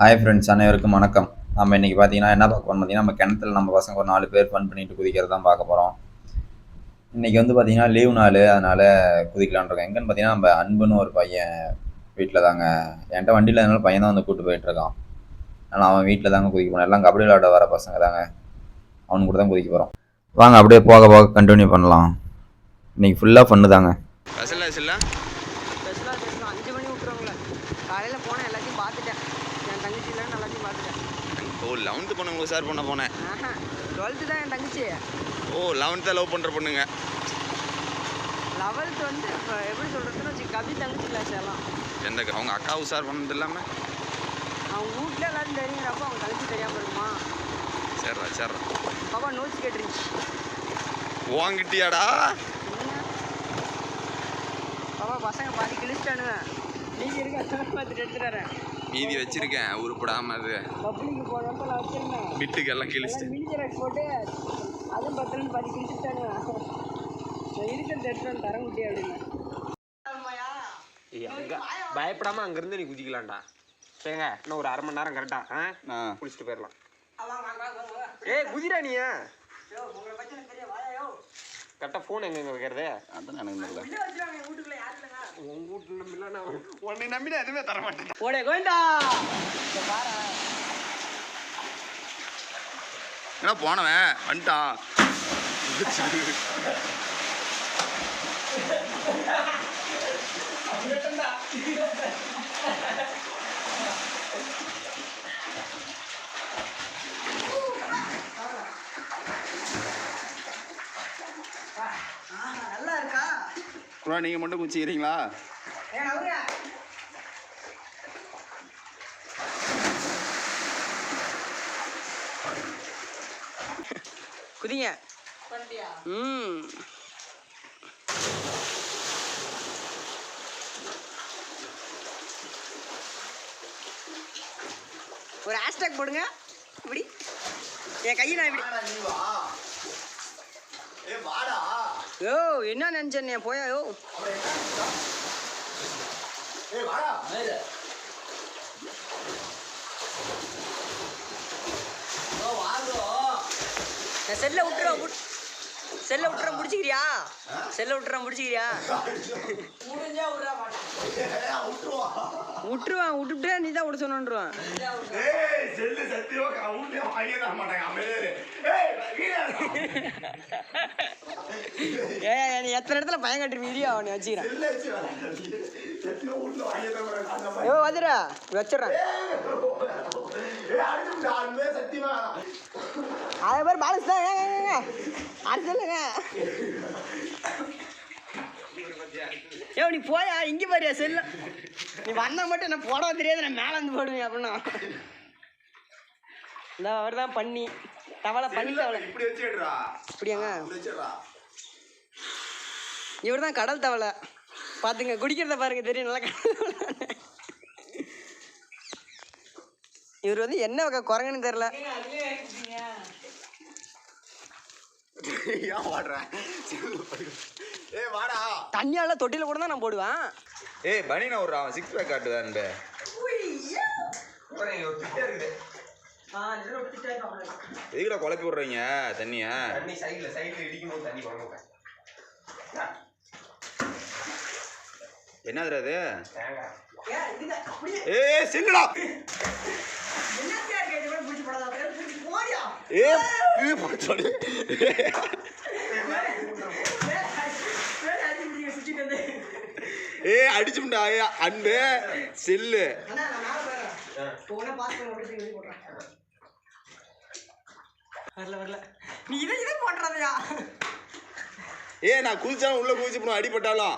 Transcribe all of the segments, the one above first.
Hi friends அனைவருக்கும் வணக்கம். நம்ம இன்றைக்கி பார்த்தீங்கன்னா என்ன பார்க்க போறோம் பார்த்தீங்கன்னா நம்ம கிணத்துல நம்ம பசங்க ஒரு நாலு பேர் ஃபன் பண்ணிட்டு குதிக்கிறது தான் பார்க்க போகிறோம் இன்றைக்கி வந்து பார்த்தீங்கன்னா லீவ் நாள். அதனால் குதிக்கலான்னு இருக்கோம். எங்கன்னு பார்த்தீங்கன்னா நம்ம அன்புன்னு ஒரு பையன் வீட்டில் தாங்க. என்கிட்ட வண்டியில் அதனால பையன் தான் வந்து கூப்பிட்டு போயிட்டுருக்கான் ஆனால் அதனால் அவன் வீட்டில் தாங்க குதிக்க போனான் எல்லாம் கபடி விளையாட வர பசங்க தாங்க. அவனு கூட தான் குதிக்க போகிறோம் வாங்க அப்படியே போக போக கண்டினியூ பண்ணலாம். இன்றைக்கி ஃபுல்லாக ஃபன்னு தாங்க. லெவன்த்து பொண்ணு உங்களுக்கு சார் பண்ண போனேன். டுவெல்த்து தான் என் தங்கச்சி. ஓ லெவன்த்தை லவ் பண்ணுற பொண்ணுங்க. லெவல்த்து வந்து இப்போ எப்படி சொல்கிறதுன்னு வச்சு கவி தங்கச்சி கிளாஸ் எல்லாம். எந்த அவங்க அக்காவும் சார் பண்ணது இல்லாமல் அவங்க வீட்டில் எல்லாரும் தெரியுங்கிறப்போ அவங்க தங்கச்சி தெரியாமல் இருக்குமா? சரிடா சரிடா பாப்பா நோட்ஸ் கேட்டுருந்துச்சு வாங்கிட்டியாடா பாப்பா பசங்க பாதி கிழிச்சிட்டானுங்க. நீங்கள் இருக்க பார்த்துட்டு எடுத்துட்டு வரேன். மீதி வச்சிருக்கேன். உருப்படாம அது. பிட்டுக்கு எல்லாம் ஜெராக்ஸ் போட்டு அதுவும் பத்திரன்னு பாதி கிழிச்சிட்டானுங்க நான் இருக்கிறது தர முடியாது அப்படின்னு. அங்க பயப்படாம அங்கிருந்து நீ குதிக்கலாம்டா. சரிங்க இன்னும் ஒரு அரை மணி நேரம் கரெக்டா ஆ குளிச்சுட்டு போயிடலாம். ஏய் குதிரா நீ. கரெக்டாக ஃபோன் எங்க வைக்கிறது? அதான் எனக்கு தெரியல. உங்க வீட்டுல நம்பில நான் உன்னை நம்பி நான் எதுவுமே தர மாட்டேன். ஓடே கோவிந்தா! என்ன போனவன்? வந்துட்டான் நல்லா இருக்கா கூட நீங்கள் மட்டும் குச்சிக்கிறீங்களா குதிங்க. ம். ஒரு ஹேஷ்டேக் போடுங்க. இப்படி என் கையை நான் இப்படி யோ என்ன நினச்சேன் போயா யோ. செல்ல விட்டுறேன் செல்ல விட்டுறேன் முடிச்சுக்கிறியா? செல்ல விட்டுறேன் முடிச்சுக்கிறியா? விட்டுருவான் விட்டுட்டே நீ தான் விட சொன்னுருவான் ஏ நீ எத்தனை இடத்துல பயம் கட்டுருவீங்க அவனை வச்சுக்கிறேன்? ஏ வந்துடா வச்சிடுறேன். அது பேர் பாலஸ் தான். அது சொல்லுங்க. ஏ நீ போயா? இங்க பாரியா செல்ல. நீ வந்தா மட்டும் நான் போட தெரியாது நான் மேல வந்து போடுவேன் அப்படின்னா. இந்த அவர் தான் பண்ணி தவளை பண்ணி தவளை. இப்படி வச்சிடுறா. இப்படியாங்க? இவர் தான் கடல் தவளை. பார்த்துங்க குடிக்கிறத பாருங்க தெரியும் நல்லா. இவர் வந்து என்ன வகை குரங்குன்னு தெரில ஏன் வாடுறேன் ஏய் வாடா. தண்ணியால தொட்டில கூட தான் நான் போடுவேன். ஏய் பனினா விட்றா அவன் சிக்ஸ் பேக் காட்டுதான் எதுக்குடா குழப்பி விட்றீங்க தண்ணிய? தண்ணி சைடில் சைடில் இடிக்கும் போது தண்ணி வரும் என்னதுடா அது ஏய் செல்லுடா. ஏ இது போச்சு ஏ அடிச்சும்டா ஏ அன்பு செல்லு. வரல வரல. நீ இதை இதை போடுறதையா ஏ நான் குதிச்சாலும் உள்ள குதிச்சு போடும் அடிபட்டாலும்.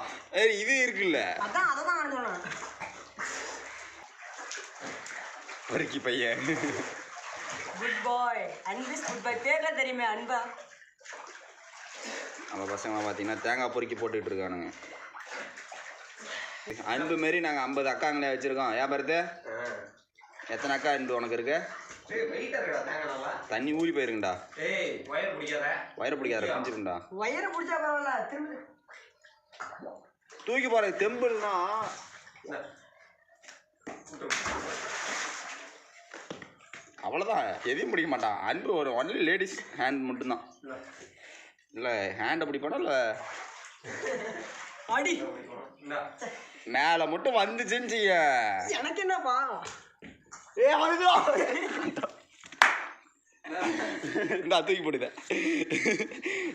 இது இருக்குல்ல. அதான் அதை தான் நான் சொன்னேன் பருக்கி பையன். குட் பாய் அன்பு குட் பாய் பேர்ல தெரியுமே அன்பா? நம்ம பசங்க பார்த்தீங்கன்னா தேங்காய் பொறுக்கி போட்டுட்டு இருக்கானுங்க. அன்பு மாரி நாங்கள் ஐம்பது அக்காங்களே வச்சுருக்கோம். ஏன் பருத்து? எத்தனை அக்கா அன்பு உனக்கு இருக்கு? தண்ணி ஊறி போயிருங்கடா ஏய் வயர் பிடிக்காத. பிஞ்சிருண்டா வயிறு பிடிச்சா பரவாயில்ல திரும்ப. தூக்கி போகிற தெம்புன்னா அவ்வளோதான் எதையும் பிடிக்க மாட்டான். அன்பு ஒரு ஒன்லி லேடிஸ் ஹேண்ட் மட்டும்தான். இல்லை. ஹேண்டை பிடிப்பானா இல்லை? அடி. மேலே மட்டும் வந்துச்சுன்னு செய்ய. எனக்கு என்னப்பா? ஏ அதுதான் இந்த தூக்கி போடுதேன்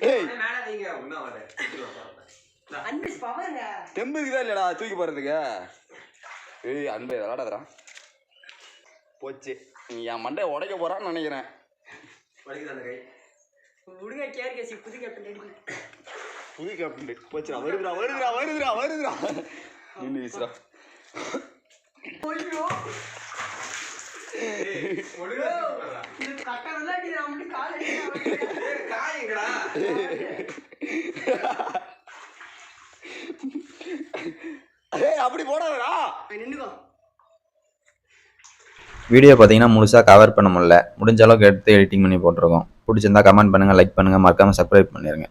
ஏய். மேலே வைங்க ஒன்றும் வர. அன்பு பவருங்க. தெம்பு இருக்குதா இல்லைடா தூக்கி போடுறதுக்கு? ஏய் அன்பு விளாடாதடா போச்சு. நீ என் மண்டையை உடைக்க போறான்னு நினைக்கிறேன். வலிக்குது அந்த கை? விடுங்க கேர் கேசி புது கேப்டன் புது கேப்டன் போச்சுடா வருதுடா வருதுடா வருதுடா வருதுடா. நின்று ஏய் அப்படி போடாதடா நின்னுக்கோ வீடியோ பார்த்தீங்கன்னா முழுசாக கவர் பண்ண முடியல. முடிஞ்ச அளவுக்கு எடுத்து எடிட்டிங் பண்ணி போட்டிருக்கோம். பிடிச்சிருந்தா கமெண்ட் பண்ணுங்கள் லைக் பண்ணுங்கள் மறக்காமல் சப்ஸ்கிரைப் பண்ணிடுங்க